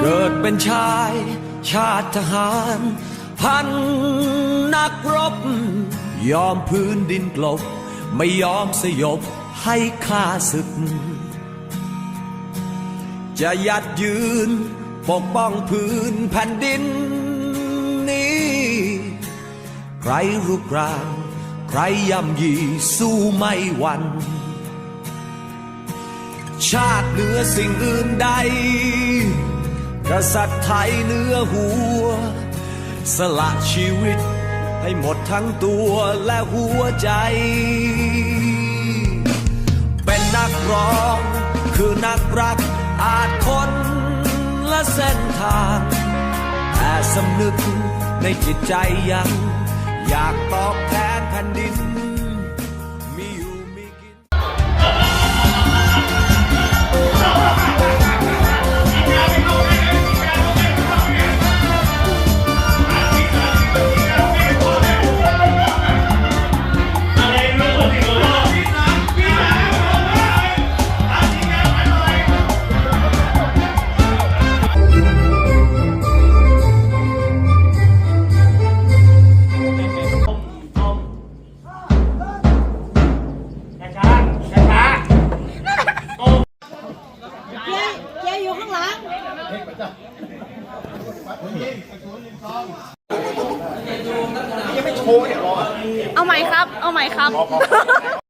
เกิดเป็นชาย ชาติทหาร พันนักรบ ยอมพื้นดินกลบ ไม่ยอมสยบให้ข้าศึก จะยัดยืน ปกป้องพื้นแผ่นดินนี้ ใครรุกรานใครย่ำยีสู้ไม่หวันชาติเหนือสิ่งอื่นใด ษัตริย์ไทยเนื้อหัว สละชีวิตให้หมดทั้งตัวและหัวใจ เป็นนักร้องคือนักรักอาจคนละเส้นทาง แต่สำนึกในจิตใจยัง อยากตอบแทนแผ่นดิน ลังเอาใหม่ครับ เอาใหม่ครับ